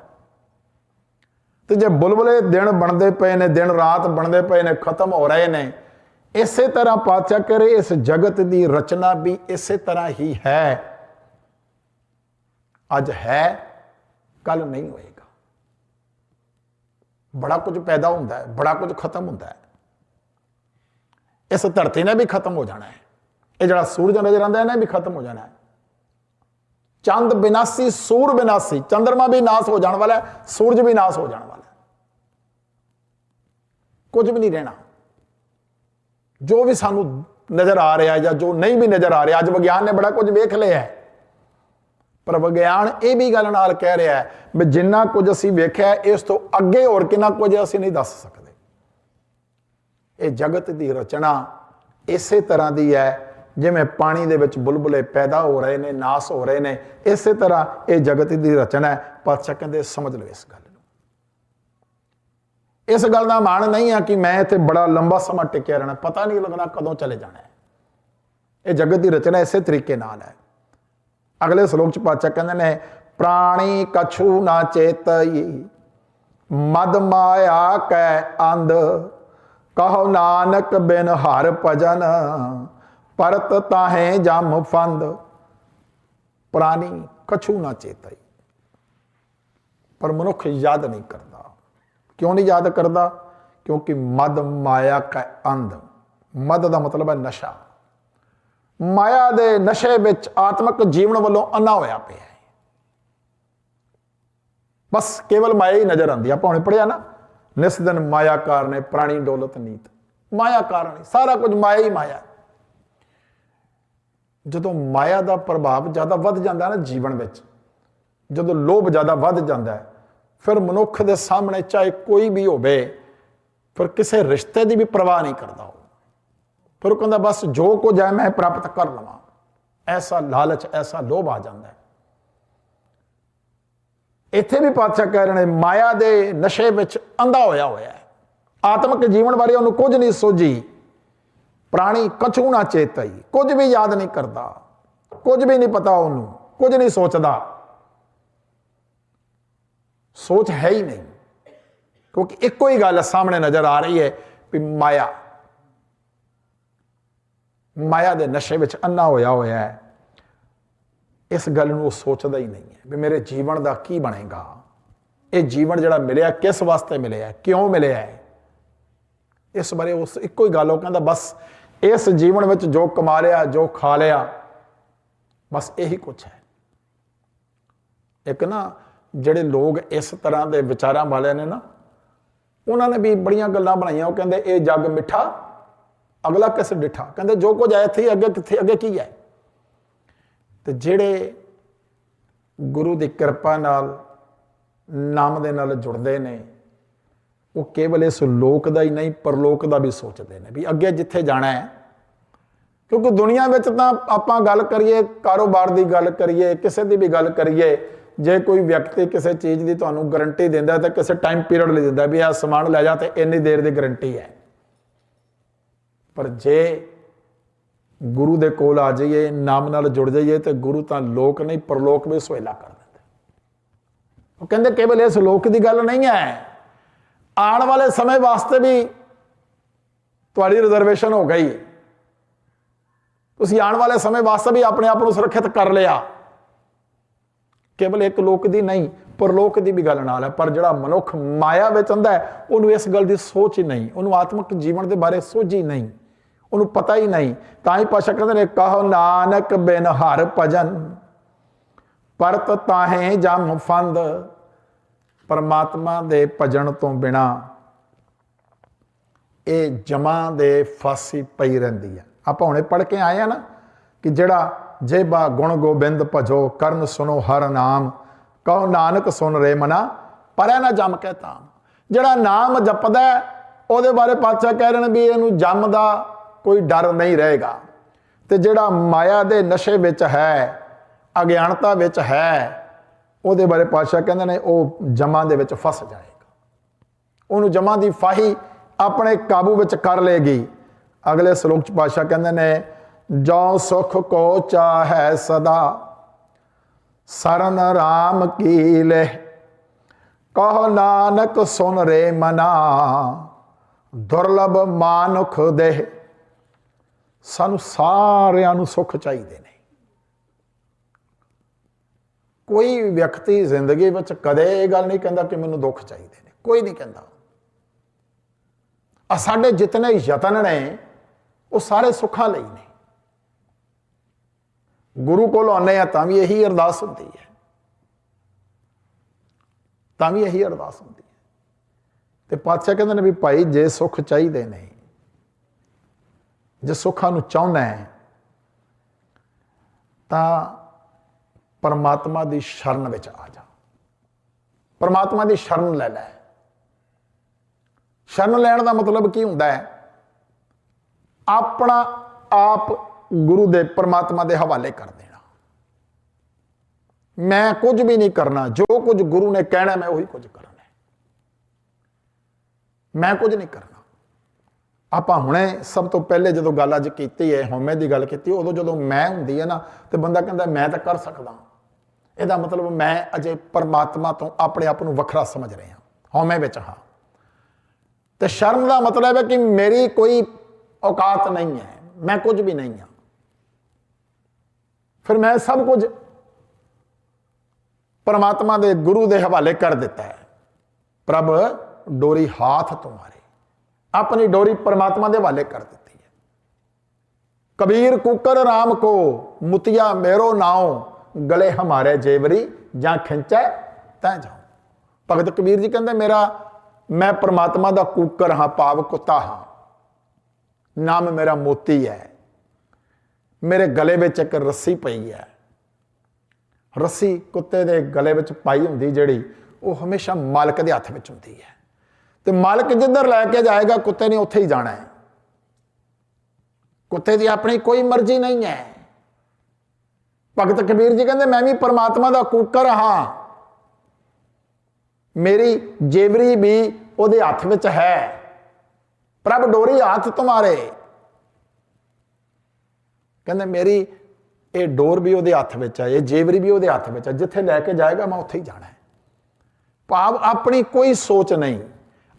ਤੇ ਜੇ ਬੁਲਬੁਲੇ ਦਿਨ ਬਣਦੇ ਪਏ ਨੇ, ਦਿਨ ਰਾਤ ਬਣਦੇ ਪਏ ਨੇ, ਖਤਮ ਹੋ ਰਹੇ ਨੇ, ਇਸੇ ਤਰ੍ਹਾਂ ਪਾਤਸ਼ਾਹ ਕਰੇ ਇਸ ਜਗਤ ਦੀ ਰਚਨਾ ਵੀ ਇਸੇ ਤਰ੍ਹਾਂ ਹੀ ਹੈ। ਅੱਜ ਹੈ ਕੱਲ ਨਹੀਂ ਹੋਏਗਾ। ਬੜਾ ਕੁਝ ਪੈਦਾ ਹੁੰਦਾ ਹੈ, ਬੜਾ ਕੁਝ ਖਤਮ ਹੁੰਦਾ ਹੈ। ਇਸ ਧਰਤੀ ਨੇ ਵੀ ਖਤਮ ਹੋ ਜਾਣਾ ਹੈ। ਇਹ ਜਿਹੜਾ ਸੂਰਜ ਨਜ਼ਰ ਆਉਂਦਾ ਹੈ ਨਾ ਵੀ ਖਤਮ ਹੋ ਜਾਣਾ ਹੈ। ਚੰਦ ਬਿਨਾਸੀ ਸੂਰ ਬਿਨਾਸੀ ਚੰ드ਰਮਾ ਵੀ ਨਾਸ ਹੋ ਜਾਣ ਵਾਲਾ ਹੈ, ਸੂਰਜ ਵੀ ਨਾਸ ਹੋ ਜਾਣ ਵਾਲਾ ਹੈ। ਕੁਝ ਵੀ ਨਹੀਂ ਰਹਿਣਾ। ਜੋ ਵੀ ਸਾਨੂੰ ਨਜ਼ਰ ਆ ਰਿਹਾ ਜਾਂ ਜੋ ਨਹੀਂ ਵੀ ਨਜ਼ਰ ਆ ਰਿਹਾ, ਅੱਜ ਵਿਗਿਆਨ ਨੇ ਬੜਾ ਕੁਝ ਵੇਖ ਲਿਆ ਹੈ। ਪਰ ਵਿਗਿਆਨ ਇਹ ਵੀ ਗੱਲ ਨਾਲ ਕਹਿ ਰਿਹਾ ਹੈ ਵੀ ਜਿੰਨਾ ਕੁਝ ਅਸੀਂ ਵੇਖਿਆ ਇਸ ਤੋਂ ਅੱਗੇ ਹੋਰ ਕਿੰਨਾ ਕੁਝ ਅਸੀਂ ਨਹੀਂ ਦੱਸ ਸਕਦੇ। ਇਹ ਜਗਤ ਦੀ ਰਚਨਾ ਇਸੇ ਤਰ੍ਹਾਂ ਦੀ ਹੈ ਜਿਵੇਂ ਪਾਣੀ ਦੇ ਵਿੱਚ ਬੁਲਬੁਲੇ ਪੈਦਾ ਹੋ ਰਹੇ ਨੇ, ਨਾਸ ਹੋ ਰਹੇ ਨੇ, ਇਸੇ ਤਰ੍ਹਾਂ ਇਹ ਜਗਤ ਦੀ ਰਚਨਾ ਹੈ। ਪਾਤਸ਼ਾਹ ਕਹਿੰਦੇ ਸਮਝ ਲਓ ਇਸ ਗੱਲ ਨੂੰ। ਇਸ ਗੱਲ ਦਾ ਮਾਣ ਨਹੀਂ ਆ ਕਿ ਮੈਂ ਇੱਥੇ ਬੜਾ ਲੰਬਾ ਸਮਾਂ ਟਿਕਿਆ ਰਹਿਣਾ। ਪਤਾ ਨਹੀਂ ਲੱਗਣਾ ਕਦੋਂ ਚਲੇ ਜਾਣਾ ਹੈ। ਇਹ ਜਗਤ ਦੀ ਰਚਨਾ ਇਸੇ ਤਰੀਕੇ ਨਾਲ ਹੈ। ਅਗਲੇ ਸ਼ਲੋਕ ਚ ਪਾਤਸ਼ਾਹ ਕਹਿੰਦੇ ਨੇ, ਪ੍ਰਾਣੀ ਕਛੂ ਨਾ ਚੇਤਈ, ਮਦ ਮਾਇਆ ਕੈ ਅੰਧ, ਕਹੋ ਨਾਨਕ ਬਿਨ ਹਰ ਭਜਨ ਪਰਤ ਤਾਹੇ ਜਮ ਫੰਦ। ਪ੍ਰਾਣੀ ਕਛੂ ਨਾ ਚੇਤਈ ਪਰ ਮਨੁੱਖ ਯਾਦ ਨਹੀਂ ਕਰਦਾ। ਕਿਉਂ ਨਹੀਂ ਯਾਦ ਕਰਦਾ? ਕਿਉਂਕਿ ਮਦ ਮਾਇਆ ਕੈ ਅੰਧ। ਮਦ ਦਾ ਮਤਲਬ ਹੈ ਨਸ਼ਾ। ਮਾਇਆ ਦੇ ਨਸ਼ੇ ਵਿੱਚ ਆਤਮਿਕ ਜੀਵਨ ਵੱਲੋਂ ਅੰਨਾ ਹੋਇਆ ਪਿਆ ਹੈ। ਬਸ ਕੇਵਲ ਮਾਇਆ ਹੀ ਨਜ਼ਰ ਆਉਂਦੀ ਆ। ਆਪਾਂ ਹੁਣੇ ਪੜਿਆ ਨਾ ਨਿਸ ਦਿਨ ਮਾਇਆ ਕਾਰਨੇ ਪ੍ਰਾਣੀ ਦੌਲਤ ਨੀਤ। ਮਾਇਆ ਕਾਰਨ, ਸਾਰਾ ਕੁਝ ਮਾਇਆ ਹੀ ਮਾਇਆ। ਜਦੋਂ ਮਾਇਆ ਦਾ ਪ੍ਰਭਾਵ ਜ਼ਿਆਦਾ ਵੱਧ ਜਾਂਦਾ ਨਾ ਜੀਵਨ ਵਿੱਚ, ਜਦੋਂ ਲੋਭ ਜ਼ਿਆਦਾ ਵੱਧ ਜਾਂਦਾ ਫਿਰ ਮਨੁੱਖ ਦੇ ਸਾਹਮਣੇ ਚਾਹੇ ਕੋਈ ਵੀ ਹੋਵੇ, ਫਿਰ ਕਿਸੇ ਰਿਸ਼ਤੇ ਦੀ ਵੀ ਪਰਵਾਹ ਨਹੀਂ ਕਰਦਾ ਉਹ। ਫਿਰ ਉਹ ਕਹਿੰਦਾ, ਬਸ ਜੋ ਕੁਝ ਹੈ, ਮੈਂ ਪ੍ਰਾਪਤ ਕਰ ਲਵਾਂ। ਐਸਾ ਲਾਲਚ, ਐਸਾ ਲੋਭ ਆ ਜਾਂਦਾ ਹੈ। ਇੱਥੇ ਵੀ ਪਾਤਸ਼ਾਹ ਕਹਿ ਰਹੇ ਨੇ, ਮਾਇਆ ਦੇ ਨਸ਼ੇ ਵਿੱਚ ਅੰਧਾ ਹੋਇਆ ਹੋਇਆ ਹੈ। ਆਤਮਿਕ ਜੀਵਨ ਬਾਰੇ ਉਹਨੂੰ ਕੁਝ ਨਹੀਂ ਸੋਝੀ। ਪ੍ਰਾਣੀ ਕਛੂ ਨਾ ਚੇਤਈ। ਕੁਝ ਵੀ ਯਾਦ ਨਹੀਂ ਕਰਦਾ। ਕੁਝ ਵੀ ਨਹੀਂ ਪਤਾ ਉਹਨੂੰ। ਕੁਝ ਨਹੀਂ ਸੋਚਦਾ। ਸੋਚ ਹੈ ਹੀ ਨਹੀਂ। ਕਿਉਂਕਿ ਇੱਕੋ ਹੀ ਗੱਲ ਸਾਹਮਣੇ ਨਜ਼ਰ ਆ ਰਹੀ ਹੈ ਵੀ ਮਾਇਆ। ਮਾਇਆ ਦੇ ਨਸ਼ੇ ਵਿੱਚ ਅੰਨਾ ਹੋਇਆ ਹੋਇਆ ਹੈ। ਇਸ ਗੱਲ ਨੂੰ ਉਹ ਸੋਚਦਾ ਹੀ ਨਹੀਂ ਹੈ ਵੀ ਮੇਰੇ ਜੀਵਨ ਦਾ ਕੀ ਬਣੇਗਾ। ਇਹ ਜੀਵਨ ਜਿਹੜਾ ਮਿਲਿਆ ਕਿਸ ਵਾਸਤੇ ਮਿਲਿਆ ਕਿਉਂ ਮਿਲਿਆ ਹੈ? ਇਸ ਬਾਰੇ ਉਸ ਇੱਕੋ ਹੀ ਗੱਲ ਉਹ ਕਹਿੰਦਾ, ਬਸ ਇਸ ਜੀਵਨ ਵਿੱਚ ਜੋ ਕਮਾ ਲਿਆ ਜੋ ਖਾ ਲਿਆ, ਬਸ ਇਹੀ ਕੁਝ ਹੈ। ਇੱਕ ਨਾ ਜਿਹੜੇ ਲੋਕ ਇਸ ਤਰ੍ਹਾਂ ਦੇ ਵਿਚਾਰਾਂ ਵਾਲੇ ਨੇ ਨਾ, ਉਹਨਾਂ ਨੇ ਵੀ ਬੜੀਆਂ ਗੱਲਾਂ ਬਣਾਈਆਂ। ਉਹ ਕਹਿੰਦੇ, ਇਹ ਜੱਗ ਮਿੱਠਾ, ਅਗਲਾ ਕਿਸ ਡਿਠਾ? ਕਹਿੰਦੇ, ਜੋ ਕੁਝ ਹੈ ਇੱਥੇ, ਅੱਗੇ ਕਿੱਥੇ, ਅੱਗੇ ਕੀ ਹੈ? ਤੇ ਜਿਹੜੇ ਗੁਰੂ ਦੀ ਕਿਰਪਾ ਨਾਲ ਨਾਮ ਦੇ ਨਾਲ ਜੁੜਦੇ ਨੇ ਉਹ ਕੇਵਲ ਇਸ ਲੋਕ ਦਾ ਹੀ ਨਹੀਂ, ਪਰਲੋਕ ਦਾ ਵੀ ਸੋਚਦੇ ਨੇ ਵੀ ਅੱਗੇ ਜਿੱਥੇ ਜਾਣਾ ਹੈ। ਕਿਉਂਕਿ ਦੁਨੀਆ ਵਿੱਚ ਤਾਂ ਆਪਾਂ ਗੱਲ ਕਰੀਏ, ਕਾਰੋਬਾਰ ਦੀ ਗੱਲ ਕਰੀਏ, ਕਿਸੇ ਦੀ ਵੀ ਗੱਲ ਕਰੀਏ, ਜੇ ਕੋਈ ਵਿਅਕਤੀ ਕਿਸੇ ਚੀਜ਼ ਦੀ ਤੁਹਾਨੂੰ ਗਾਰੰਟੀ ਦਿੰਦਾ ਤਾਂ ਕਿਸੇ ਟਾਈਮ ਪੀਰੀਅਡ ਲਈ ਦਿੰਦਾ ਵੀ ਆਹ ਸਮਾਨ ਲੈ ਜਾ ਤੇ ਇੰਨੀ ਦੇਰ ਦੀ ਗਾਰੰਟੀ ਹੈ। ਪਰ ਜੇ ਗੁਰੂ ਦੇ ਕੋਲ ਆ ਜਾਈਏ, ਨਾਮ ਨਾਲ ਜੁੜ ਜਾਈਏ ਤੇ ਗੁਰੂ ਤਾਂ ਲੋਕ ਨਹੀਂ, ਪਰਲੋਕ ਵੀ ਸੁਹੇਲਾ ਕਰ ਦਿੰਦਾ ਉਹ ਕਹਿੰਦੇ ਕੇਵਲ ਇਸ ਲੋਕ ਦੀ ਗੱਲ ਨਹੀਂ ਹੈ। ਆਉਣ ਵਾਲੇ ਸਮੇਂ ਵਾਸਤੇ ਵੀ ਤੁਹਾਡੀ ਰਿਜ਼ਰਵੇਸ਼ਨ ਹੋ ਗਈ। ਤੁਸੀਂ ਆਉਣ ਵਾਲੇ ਸਮੇਂ ਵਾਸਤੇ ਵੀ ਆਪਣੇ ਆਪ ਨੂੰ ਸੁਰੱਖਿਅਤ ਕਰ ਲਿਆ। ਕੇਵਲ ਇੱਕ ਲੋਕ ਦੀ ਨਹੀਂ, ਪਰਲੋਕ ਦੀ ਵੀ ਗੱਲ ਨਾਲ ਹੈ, ਪਰ ਜਿਹੜਾ ਮਨੁੱਖ ਮਾਇਆ ਵਿੱਚ ਹੁੰਦਾ ਹੈ, ਉਹਨੂੰ ਇਸ ਗੱਲ ਦੀ ਸੋਚ ਹੀ ਨਹੀਂ, ਉਹਨੂੰ ਆਤਮਿਕ ਜੀਵਨ ਦੇ ਬਾਰੇ ਸੋਝ ਹੀ ਨਹੀਂ, ਉਹਨੂੰ ਪਤਾ ਹੀ ਨਹੀਂ। ਤਾਂ ਹੀ ਪਾਸ਼ਾ ਕਹਿੰਦੇ ਨੇ, ਕਹੋ ਨਾਨਕ ਬਿਨ ਹਰ ਭਜਨ, ਪਰਤ ਤਾਹੇ ਜਮ ਫੰਦ। ਪਰਮਾਤਮਾ ਦੇ ਭਜਨ ਤੋਂ ਬਿਨਾ ਇਹ ਜਮਾਂ ਦੇ ਫਾਸੀ ਪਈ ਰਹਿੰਦੀ ਹੈ ਆਪਾਂ ਹੁਣੇ ਪੜ ਕੇ ਆਏ ਆ ਨਾ ਕਿ ਜਿਹੜਾ ਜੇਬਾ ਗੁਣ ਗੋਬਿੰਦ ਭਜੋ, ਕਰਨ ਸੁਨੋ ਹਰ ਨਾਮ, ਕਹੋ ਨਾਨਕ ਸੁਨ ਰੇ ਮਨਾ, ਪਰੈ ਨਾ ਜਮ ਕੇ ਤਾਂ ਜਿਹੜਾ ਨਾਮ ਜਪਦਾ ਉਹਦੇ ਬਾਰੇ ਪਾਤਸ਼ਾਹ ਕਹਿ ਰਹੇ ਨੇ ਵੀ ਇਹਨੂੰ ਜਮ ਦਾ ਕੋਈ ਡਰ ਨਹੀਂ ਰਹੇਗਾ। ਤੇ ਜਿਹੜਾ ਮਾਇਆ ਦੇ ਨਸ਼ੇ ਵਿੱਚ ਹੈ, ਅਗਿਆਨਤਾ ਵਿੱਚ ਹੈ ਉਹਦੇ ਬਾਰੇ ਪਾਤਸ਼ਾਹ ਕਹਿੰਦੇ ਨੇ, ਉਹ ਜਮਾਂ ਦੇ ਵਿੱਚ ਫਸ ਜਾਏਗਾ। ਉਹਨੂੰ ਜਮਾਂ ਦੀ ਫਾਹੀ ਆਪਣੇ ਕਾਬੂ ਵਿੱਚ ਕਰ ਲੇਗੀ ਅਗਲੇ ਸ਼ਲੋਕ ਚ ਪਾਤਸ਼ਾਹ ਕਹਿੰਦੇ ਨੇ ਜੋ ਸੁਖ ਕੋ ਚਾਹੈ ਸਦਾ, ਸਰਨ ਰਾਮ ਕੀ ਲੈ? ਕਹ ਨਾਨਕ ਸੁਨ ਰੇ ਮਨਾ, ਦੁਰਲਭ ਮਾਨੁਖ ਦੇ ਸਾਨੂੰ ਸਾਰਿਆਂ ਨੂੰ ਸੁੱਖ ਚਾਹੀਦੇ ਨੇ। ਕੋਈ ਵਿਅਕਤੀ ਜ਼ਿੰਦਗੀ ਵਿੱਚ ਕਦੇ ਇਹ ਗੱਲ ਨਹੀਂ ਕਹਿੰਦਾ ਕਿ ਮੈਨੂੰ ਦੁੱਖ ਚਾਹੀਦੇ ਨੇ। ਕੋਈ ਨਹੀਂ ਕਹਿੰਦਾ। ਆ ਸਾਡੇ ਜਿਤਨੇ ਯਤਨ ਨੇ, ਉਹ ਸਾਰੇ ਸੁੱਖਾਂ ਲਈ ਨੇ। ਗੁਰੂ ਕੋਲ ਆਉਂਦੇ ਆ ਤਾਂ ਵੀ ਇਹੀ ਅਰਦਾਸ ਹੁੰਦੀ ਹੈ। ਤਾਂ ਵੀ ਇਹੀ ਅਰਦਾਸ ਹੁੰਦੀ ਹੈ। ਤੇ ਪਾਤਸ਼ਾਹ ਕਹਿੰਦੇ ਨੇ ਵੀ ਭਾਈ, ਜੇ ਸੁੱਖ ਚਾਹੀਦੇ ਨੇ, ਜੇ ਸੁੱਖਾਂ ਨੂੰ ਚਾਹੁੰਦਾ ਹੈ, ਤਾਂ ਪਰਮਾਤਮਾ ਦੀ ਸ਼ਰਨ ਵਿੱਚ ਆ ਜਾ। ਪਰਮਾਤਮਾ ਦੀ ਸ਼ਰਨ ਲੈ ਲੈ। ਸ਼ਰਨ ਲੈਣ ਦਾ ਮਤਲਬ ਕੀ ਹੁੰਦਾ ਹੈ? ਆਪਣਾ ਆਪ ਗੁਰੂ ਦੇ ਪਰਮਾਤਮਾ ਦੇ ਹਵਾਲੇ ਕਰ ਦੇਣਾ। ਮੈਂ ਕੁਝ ਵੀ ਨਹੀਂ ਕਰਨਾ, ਜੋ ਕੁਝ ਗੁਰੂ ਨੇ ਕਹਿਣਾ, ਮੈਂ ਉਹੀ ਕੁਝ ਕਰਨਾ ਮੈਂ ਕੁਝ ਨਹੀਂ ਕਰਨਾ। ਆਪਾਂ ਹੁਣੇ ਸਭ ਤੋਂ ਪਹਿਲੇ ਜਦੋਂ ਗੱਲ ਅੱਜ ਕੀਤੀ ਹੈ, ਹਉਮੈ ਦੀ ਗੱਲ ਕੀਤੀ, ਉਦੋਂ ਜਦੋਂ ਮੈਂ ਹੁੰਦੀ ਹੈ ਨਾ, ਤੇ ਬੰਦਾ ਕਹਿੰਦਾ, ਮੈਂ ਤਾਂ ਕਰ ਸਕਦਾ ਇਹਦਾ ਮਤਲਬ ਮੈਂ ਅਜੇ ਪਰਮਾਤਮਾ ਤੋਂ ਆਪਣੇ ਆਪ ਨੂੰ ਵੱਖਰਾ ਸਮਝ ਰਿਹਾ ਹਉਮੈ ਵਿੱਚ ਹਾਂ। ਤੇ ਸ਼ਰਮ ਦਾ ਮਤਲਬ ਹੈ ਕਿ ਮੇਰੀ ਕੋਈ ਔਕਾਤ ਨਹੀਂ ਹੈ। ਮੈਂ ਕੁਝ ਵੀ ਨਹੀਂ ਹਾਂ। ਫਿਰ ਮੈਂ ਸਭ ਕੁਝ ਪਰਮਾਤਮਾ ਦੇ ਗੁਰੂ ਦੇ ਹਵਾਲੇ ਕਰ ਦਿੱਤਾ ਹੈ। ਪ੍ਰਭ, ਡੋਰੀ ਹਾਥ ਤੁਮਾਰੇ ਆਪਣੀ ਡੋਰੀ ਪਰਮਾਤਮਾ ਦੇ ਹਵਾਲੇ ਕਰ ਦਿੱਤੀ ਹੈ। ਕਬੀਰ ਕੁਕਰ ਰਾਮ ਕੋ, ਮੁਤਿਆ ਮੇਰੋ ਨਾਉ। ਗਲੇ ਹਮਾਰੇ ਜੇਵਰੀ ਜਾਂ ਖਿੰਚੈ, ਤੈ ਜਾਉ। ਭਗਤ ਕਬੀਰ ਜੀ ਕਹਿੰਦੇ, ਮੇਰਾ, ਮੈਂ ਪਰਮਾਤਮਾ ਦਾ ਕੂਕਰ ਹਾਂ ਪਾਵ ਕੁੱਤਾ ਹਾਂ। ਨਾਮ ਮੇਰਾ ਮੋਤੀ ਹੈ। ਮੇਰੇ ਗਲੇ ਵਿੱਚ ਇੱਕ ਰੱਸੀ ਪਈ ਹੈ। ਰੱਸੀ ਕੁੱਤੇ ਦੇ ਗਲੇ ਵਿੱਚ ਪਾਈ ਹੁੰਦੀ ਜਿਹੜੀ, ਉਹ ਹਮੇਸ਼ਾ ਮਾਲਕ ਦੇ ਹੱਥ ਵਿੱਚ ਹੁੰਦੀ ਹੈ। ਤੇ ਮਾਲਕ ਜਿੱਧਰ ਲੈ ਕੇ ਜਾਏਗਾ, ਕੁੱਤੇ ਨੇ ਉੱਥੇ ਹੀ ਜਾਣਾ ਹੈ। ਕੁੱਤੇ ਦੀ ਆਪਣੀ ਕੋਈ ਮਰਜ਼ੀ ਨਹੀਂ ਹੈ। ਭਗਤ ਕਬੀਰ ਜੀ ਕਹਿੰਦੇ, ਮੈਂ ਵੀ ਪਰਮਾਤਮਾ ਦਾ ਕੂਕਰ ਹਾਂ। ਮੇਰੀ ਜੇਵਰੀ ਵੀ ਉਹਦੇ ਹੱਥ ਵਿੱਚ ਹੈ। ਪ੍ਰਭ ਡੋਰੀ ਹੱਥ ਤੁਮਾਰੇ ਕਹਿੰਦੇ, ਮੇਰੀ ਇਹ ਡੋਰ ਵੀ ਉਹਦੇ ਹੱਥ ਵਿੱਚ ਹੈ, ਇਹ ਜੇਵਰੀ ਵੀ ਉਹਦੇ ਹੱਥ ਵਿੱਚ ਹੈ। ਜਿੱਥੇ ਲੈ ਕੇ ਜਾਏਗਾ, ਮੈਂ ਉੱਥੇ ਹੀ ਜਾਣਾ ਹੈ। ਭਾਵ ਆਪਣੀ ਕੋਈ ਸੋਚ ਨਹੀਂ,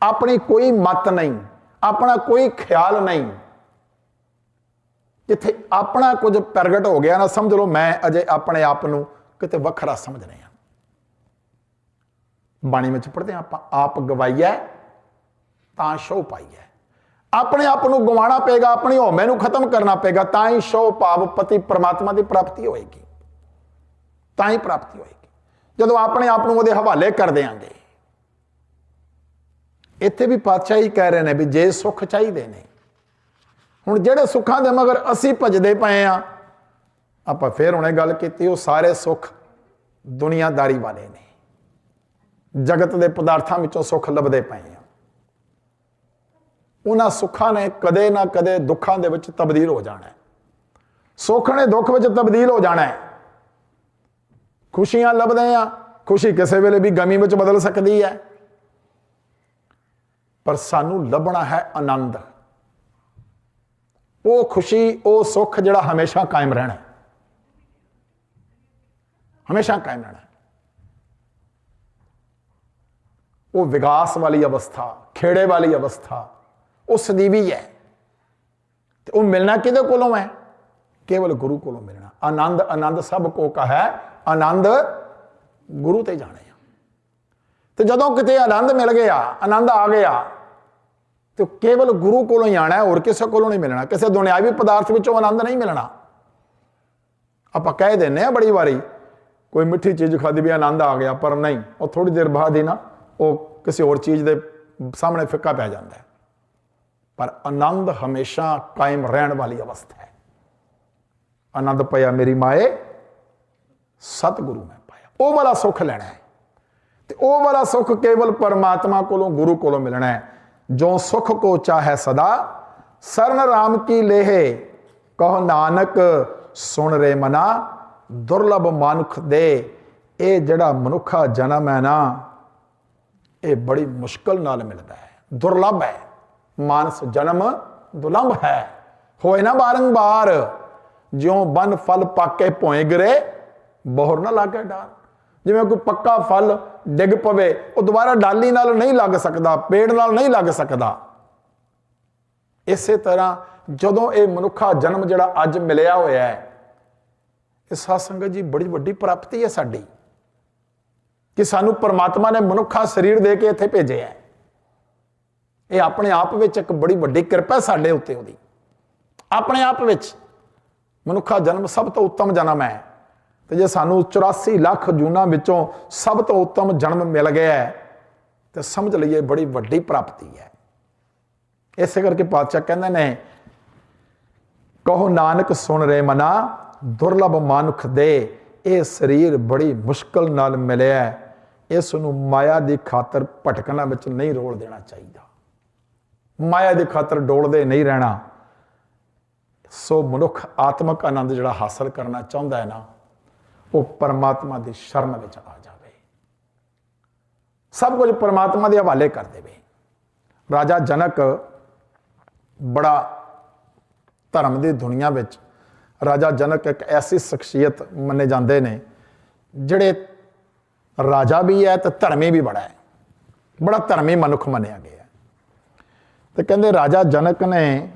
ਆਪਣੀ ਕੋਈ ਮਤ ਨਹੀਂ, ਆਪਣਾ ਕੋਈ ਖਿਆਲ ਨਹੀਂ। ਜਿੱਥੇ ਆਪਣਾ ਕੁਝ ਪ੍ਰਗਟ ਹੋ ਗਿਆ ਨਾ, ਸਮਝ ਲਓ ਮੈਂ ਅਜੇ ਆਪਣੇ ਆਪ ਨੂੰ ਕਿਤੇ ਵੱਖਰਾ ਸਮਝ ਰਿਹਾ ਬਾਣੀ ਵਿੱਚ ਪੜ੍ਹਦੇ ਹਾਂ, ਆਪਾਂ ਆਪ ਗਵਾਈਐ ਤਾਂ ਸ਼ੋ ਪਾਈਐ। ਆਪਣੇ ਆਪ ਨੂੰ ਗਵਾਉਣਾ ਪਏਗਾ, ਆਪਣੀ ਹਉਮੈ ਨੂੰ ਖਤਮ ਕਰਨਾ ਪਏਗਾ, ਤਾਂ ਹੀ ਸ਼ੋ ਭਾਵ ਪਤੀ ਪ੍ਰਮਾਤਮਾ ਦੀ ਪ੍ਰਾਪਤੀ ਹੋਏਗੀ। ਤਾਂ ਹੀ ਪ੍ਰਾਪਤੀ ਹੋਏਗੀ। ਜਦੋਂ ਆਪਣੇ ਆਪ ਨੂੰ ਉਹਦੇ ਹਵਾਲੇ ਕਰ ਦੇਾਂਗੇ ਇੱਥੇ ਵੀ ਪਾਤਸ਼ਾਹ ਹੀ ਕਹਿ ਰਹੇ ਨੇ ਵੀ ਜੇ ਸੁੱਖ ਚਾਹੀਦੇ ਨੇ ਹੁਣ ਜਿਹੜੇ ਸੁੱਖਾਂ ਦੇ ਮਗਰ ਅਸੀਂ ਭਜਦੇ ਪਏ ਆ, ਆਪਾਂ ਫੇਰ ਹੁਣੇ ਗੱਲ ਕੀਤੀ, ਉਹ ਸਾਰੇ ਸੁੱਖ ਦੁਨੀਆਦਾਰੀ ਵਾਲੇ ਨੇ। ਜਗਤ ਦੇ ਪਦਾਰਥਾਂ ਵਿੱਚੋਂ ਸੁੱਖ ਲੱਭਦੇ ਪਏ ਆ। ਉਹਨਾਂ ਸੁੱਖਾਂ ਨੇ ਕਦੇ ਨਾ ਕਦੇ ਦੁੱਖਾਂ ਦੇ ਵਿੱਚ ਤਬਦੀਲ ਹੋ ਜਾਣਾ ਹੈ। ਸੁੱਖ ਨੇ ਦੁੱਖ ਵਿੱਚ ਤਬਦੀਲ ਹੋ ਜਾਣਾ ਹੈ। ਖੁਸ਼ੀਆਂ ਲੱਭਦੇ ਆ, ਖੁਸ਼ੀ ਕਿਸੇ ਵੇਲੇ ਵੀ ਗਮੀ ਵਿੱਚ ਬਦਲ ਸਕਦੀ ਹੈ। ਪਰ ਸਾਨੂੰ ਲੱਭਣਾ ਹੈ ਆਨੰਦ। ਉਹ ਖੁਸ਼ੀ, ਉਹ ਸੁੱਖ ਜਿਹੜਾ ਹਮੇਸ਼ਾ ਕਾਇਮ ਰਹਿਣਾ ਹਮੇਸ਼ਾ ਕਾਇਮ ਰਹਿਣਾ ਉਹ ਵਿਕਾਸ ਵਾਲੀ ਅਵਸਥਾ, ਖੇੜੇ ਵਾਲੀ ਅਵਸਥਾ, ਉਹ ਸਦੀਵੀ ਹੈ। ਤੇ ਉਹ ਮਿਲਣਾ ਕਿਹਦੇ ਕੋਲੋਂ ਹੈ? ਕੇਵਲ ਗੁਰੂ ਕੋਲੋਂ ਮਿਲਣਾ। ਆਨੰਦ ਆਨੰਦ ਸਭ ਕੋ ਹੈ ਆਨੰਦ ਗੁਰੂ ਤੇ ਜਾਣੇ ਆ। ਤੇ ਜਦੋਂ ਕਿਤੇ ਆਨੰਦ ਮਿਲ ਗਿਆ, ਆਨੰਦ ਆ ਗਿਆ ਤੇ ਕੇਵਲ ਗੁਰੂ ਕੋਲੋਂ ਹੀ ਆਣਾ ਹੋਰ ਕਿਸੇ ਕੋਲੋਂ ਨਹੀਂ ਮਿਲਣਾ। ਕਿਸੇ ਦੁਨਿਆਵੀ ਪਦਾਰਥ ਵਿੱਚੋਂ ਆਨੰਦ ਨਹੀਂ ਮਿਲਣਾ। ਆਪਾਂ ਕਹਿ ਦਿੰਨੇ ਆ ਬੜੀ ਵਾਰੀ, ਕੋਈ ਮਿੱਠੀ ਚੀਜ਼ ਖਾਦੀ ਵੀ ਆਨੰਦ ਆ ਗਿਆ, ਪਰ ਨਹੀਂ, ਉਹ ਥੋੜੀ ਦੇਰ ਬਾਅਦ ਹੀ ਨਾ ਉਹ ਕਿਸੇ ਹੋਰ ਚੀਜ਼ ਦੇ ਸਾਹਮਣੇ ਫਿੱਕਾ ਪੈ ਜਾਂਦਾ ਹੈ। ਪਰ ਆਨੰਦ ਹਮੇਸ਼ਾ ਕਾਇਮ ਰਹਿਣ ਵਾਲੀ ਅਵਸਥਾ ਹੈ। ਆਨੰਦ ਪਿਆ ਮੇਰੀ ਮਾਏ, ਸਤਿਗੁਰੂ ਮੈਂ ਪਾਇਆ। ਉਹ ਵਾਲਾ ਸੁੱਖ ਲੈਣਾ ਹੈ। ਤੇ ਉਹ ਵਾਲਾ ਸੁੱਖ ਕੇਵਲ ਪਰਮਾਤਮਾ ਕੋਲੋਂ, ਗੁਰੂ ਕੋਲੋਂ ਮਿਲਣਾ ਹੈ। ਜੋ ਸੁਖ ਕੋ ਚਾਹੈ ਸਦਾ, ਸਰਨ ਰਾਮ ਕੀ ਲੇਹੇ? ਕਹੋ ਨਾਨਕ, ਸੁਣ ਰੇ ਮਨਾ, ਦੁਰਲਭ ਮਨੁੱਖ ਦੇ। ਇਹ ਜਿਹੜਾ ਮਨੁੱਖਾ ਜਨਮ ਹੈ ਨਾ, ਇਹ ਬੜੀ ਮੁਸ਼ਕਲ ਨਾਲ ਮਿਲਦਾ ਹੈ। ਦੁਰਲਭ ਹੈ। ਮਾਨਸ ਜਨਮ ਦੁਲੰਭ ਹੈ। ਹੋਏ ਨਾ ਬਾਰੰਬਾਰ ਜਿਉ ਬਨ ਫਲ ਪਾਕੇ ਭੋਏ ਗਰੇ, ਬਹੁਰ ਨਾ ਲਾਗੇ ਡਾਰ। ਜਿਵੇਂ ਕੋਈ ਪੱਕਾ ਫਲ ਡਿੱਗ ਪਵੇ, ਉਹ ਦੁਬਾਰਾ ਡਾਲੀ ਨਾਲ ਨਹੀਂ ਲੱਗ ਸਕਦਾ, ਪੇੜ ਨਾਲ ਨਹੀਂ ਲੱਗ ਸਕਦਾ। ਇਸੇ ਤਰ੍ਹਾਂ ਜਦੋਂ ਇਹ ਮਨੁੱਖਾ ਜਨਮ ਜਿਹੜਾ ਅੱਜ ਮਿਲਿਆ ਹੋਇਆ ਹੈ, ਇਹ ਸਾਧ ਸੰਗਤ ਜੀ ਬੜੀ ਵੱਡੀ ਪ੍ਰਾਪਤੀ ਹੈ ਸਾਡੀ ਕਿ ਸਾਨੂੰ ਪਰਮਾਤਮਾ ਨੇ ਮਨੁੱਖਾ ਸਰੀਰ ਦੇ ਕੇ ਇੱਥੇ ਭੇਜਿਆ ਹੈ। ਇਹ ਆਪਣੇ ਆਪ ਵਿੱਚ ਇੱਕ ਬੜੀ ਵੱਡੀ ਕਿਰਪਾ ਸਾਡੇ ਉੱਤੇ ਉਹਦੀ। ਆਪਣੇ ਆਪ ਵਿੱਚ ਮਨੁੱਖਾ ਜਨਮ ਸਭ ਤੋਂ ਉੱਤਮ ਜਨਮ ਹੈ। ਤੇ ਜੇ ਸਾਨੂੰ 84 ਲੱਖ ਜੂਨਾਂ ਵਿੱਚੋਂ ਸਭ ਤੋਂ ਉੱਤਮ ਜਨਮ ਮਿਲ ਗਿਆ ਹੈ, ਤੇ ਸਮਝ ਲਈਏ ਬੜੀ ਵੱਡੀ ਪ੍ਰਾਪਤੀ ਹੈ। ਇਸੇ ਕਰਕੇ ਪਾਤਸ਼ਾਹ ਕਹਿੰਦੇ ਨੇ, ਕਹੋ ਨਾਨਕ ਸੁਣ ਰੇ ਮਨਾ, ਦੁਰਲਭ ਮਾਨੁਖ ਦੇ, ਇਹ ਸਰੀਰ ਬੜੀ ਮੁਸ਼ਕਲ ਨਾਲ ਮਿਲਿਆ ਇਸ ਨੂੰ ਮਾਇਆ ਦੀ ਖਾਤਰ ਭਟਕਣਾ ਵਿੱਚ ਨਹੀਂ ਰੋਲ ਦੇਣਾ ਚਾਹੀਦਾ। ਮਾਇਆ ਦੀ ਖਾਤਰ ਡੋਲਦੇ ਨਹੀਂ ਰਹਿਣਾ। ਸੋ ਮਨੁੱਖ ਆਤਮਿਕ ਆਨੰਦ ਜਿਹੜਾ ਹਾਸਲ ਕਰਨਾ ਚਾਹੁੰਦਾ ਹੈ ਨਾ ਉਹ ਪਰਮਾਤਮਾ ਦੀ ਸ਼ਰਨ ਵਿੱਚ ਆ ਜਾਵੇ। ਸਭ ਕੁਝ ਪਰਮਾਤਮਾ ਦੇ ਹਵਾਲੇ ਕਰ ਦੇਵੇ। ਰਾਜਾ ਜਨਕ ਬੜਾ ਧਰਮ ਦੀ ਦੁਨੀਆ ਵਿੱਚ ਰਾਜਾ ਜਨਕ ਇੱਕ ਐਸੀ ਸ਼ਖਸੀਅਤ ਮੰਨੇ ਜਾਂਦੇ ਨੇ, ਜਿਹੜੇ ਰਾਜਾ ਵੀ ਹੈ ਤੇ ਧਰਮੀ ਵੀ ਬੜਾ ਹੈ। ਬੜਾ ਧਰਮੀ ਮਨੁੱਖ ਮੰਨਿਆ ਗਿਆ ਹੈ। ਤੇ ਕਹਿੰਦੇ ਰਾਜਾ ਜਨਕ ਨੇ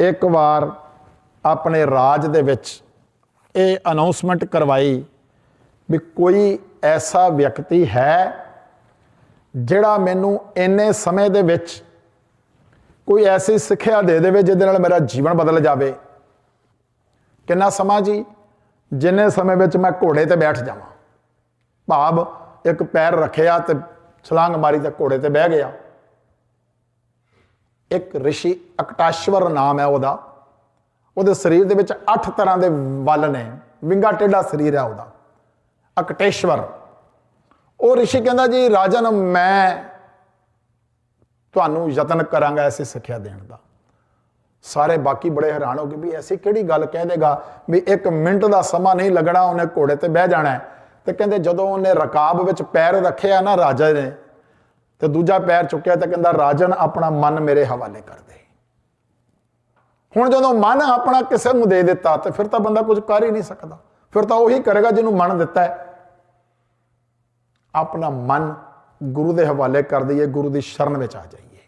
ਇੱਕ ਵਾਰ ਆਪਣੇ ਰਾਜ ਦੇ ਵਿੱਚ ਇਹ ਅਨਾਉਂਸਮੈਂਟ ਕਰਵਾਈ ਵੀ ਕੋਈ ਐਸਾ ਵਿਅਕਤੀ ਹੈ ਜਿਹੜਾ ਮੈਨੂੰ ਇੰਨੇ ਸਮੇਂ ਦੇ ਵਿੱਚ ਕੋਈ ਐਸੀ ਸਿੱਖਿਆ ਦੇ ਦੇਵੇ ਜਿਹਦੇ ਨਾਲ ਮੇਰਾ ਜੀਵਨ ਬਦਲ ਜਾਵੇ। ਕਿੰਨਾ ਸਮਾਂ ਜੀ? ਜਿੰਨੇ ਸਮੇਂ ਵਿੱਚ ਮੈਂ ਘੋੜੇ ਤੇ ਬੈਠ ਜਾਵਾਂ। ਭਾਵ ਇੱਕ ਪੈਰ ਰੱਖਿਆ ਤੇ ਛਲਾਂਗ ਮਾਰੀ ਤੇ ਘੋੜੇ ਤੇ ਬਹਿ ਗਿਆ। ਇੱਕ ਰਿਸ਼ੀ ਅਕਟਾਸ਼ਵਰ ਨਾਮ ਹੈ ਉਹਦਾ। ਉਹਦੇ ਸਰੀਰ ਦੇ ਵਿੱਚ 8 ਤਰ੍ਹਾਂ ਦੇ ਵੱਲ ਨੇ। ਵਿੰਗਾ ਟੇਢਾ ਸਰੀਰ ਹੈ ਉਹਦਾ। ਅਕਟੇਸ਼ਵਰ ਉਹ ਰਿਸ਼ੀ ਕਹਿੰਦਾ, ਜੀ ਰਾਜਨ, ਮੈਂ ਤੁਹਾਨੂੰ ਯਤਨ ਕਰਾਂਗਾ ਐਸੀ ਸਿੱਖਿਆ ਦੇਣ ਦਾ। ਸਾਰੇ ਬਾਕੀ ਬੜੇ ਹੈਰਾਨ ਹੋ ਗਏ ਵੀ ਐਸੀ ਕਿਹੜੀ ਗੱਲ ਕਹਿ ਦੇਗਾ ਵੀ ਇੱਕ ਮਿੰਟ ਦਾ ਸਮਾਂ ਨਹੀਂ ਲੱਗਣਾ, ਉਹਨੇ ਘੋੜੇ ਤੇ ਬਹਿ ਜਾਣਾ ਹੈ। ਤੇ ਕਹਿੰਦੇ, ਜਦੋਂ ਉਹਨੇ ਰਕਾਬ ਵਿੱਚ ਪੈਰ ਰੱਖਿਆ ਨਾ ਰਾਜਾ ਨੇ, ਤੇ ਦੂਜਾ ਪੈਰ ਚੁੱਕਿਆ ਤਾਂ ਕਹਿੰਦਾ, ਰਾਜਨ, ਆਪਣਾ ਮਨ ਮੇਰੇ ਹਵਾਲੇ ਕਰ ਦੇ। ਹੁਣ ਜਦੋਂ ਮਨ ਆਪਣਾ ਕਿਸੇ ਨੂੰ ਦੇ ਦਿੱਤਾ ਤੇ ਫਿਰ ਤਾਂ ਬੰਦਾ ਕੁਝ ਕਰ ਹੀ ਨਹੀਂ ਸਕਦਾ। ਫਿਰ ਤਾਂ ਉਹੀ ਕਰੇਗਾ ਜਿਹਨੂੰ ਮਨ ਦਿੱਤਾ ਹੈ। ਆਪਣਾ ਮਨ ਗੁਰੂ ਦੇ ਹਵਾਲੇ ਕਰ ਦਈਏ, ਗੁਰੂ ਦੀ ਸ਼ਰਨ ਵਿੱਚ ਆ ਜਾਈਏ।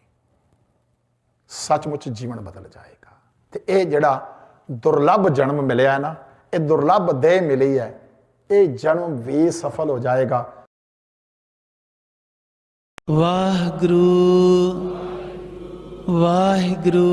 ਸੱਚਮੁੱਚ ਜੀਵਨ ਬਦਲ ਜਾਏਗਾ। ਤੇ ਇਹ ਜਿਹੜਾ ਦੁਰਲੱਭ ਜਨਮ ਮਿਲਿਆ ਨਾ, ਇਹ ਦੁਰਲੱਭ ਦੇਹ ਮਿਲੀ ਹੈ, ਇਹ ਜਨਮ ਵੀ ਸਫਲ ਹੋ ਜਾਏਗਾ। ਵਾਹਿਗੁਰੂ ਵਾਹਿਗੁਰੂ।